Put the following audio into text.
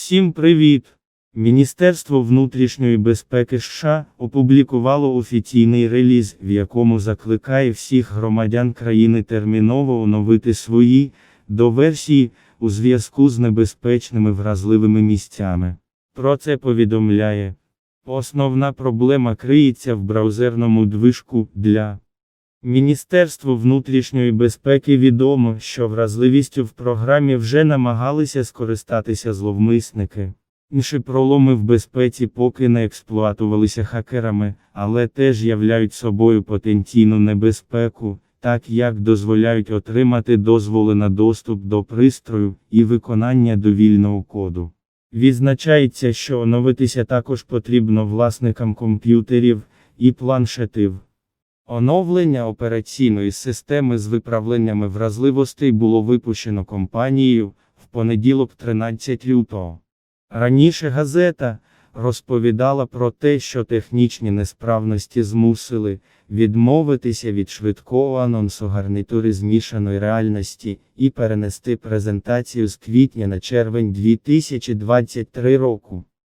Всім привіт! Міністерство внутрішньої безпеки США опублікувало офіційний реліз, в якому закликає всіх громадян країни терміново оновити свої доверсії у зв'язку з небезпечними вразливими місцями. Про це повідомляє. Основна проблема криється в браузерному движку для Міністерству внутрішньої безпеки відомо, що вразливістю в програмі вже намагалися скористатися зловмисники. Інші проломи в безпеці поки не експлуатувалися хакерами, але теж являють собою потенційну небезпеку, так як дозволяють отримати дозволи на доступ до пристрою і виконання довільного коду. Відзначається, що оновитися також потрібно власникам комп'ютерів і планшетів. Оновлення операційної системи з виправленнями вразливостей було випущено компанією в понеділок 13 лютого. Раніше газета розповідала про те, що технічні несправності змусили відмовитися від швидкого анонсу гарнітури змішаної реальності і перенести презентацію з квітня на червень 2023 року.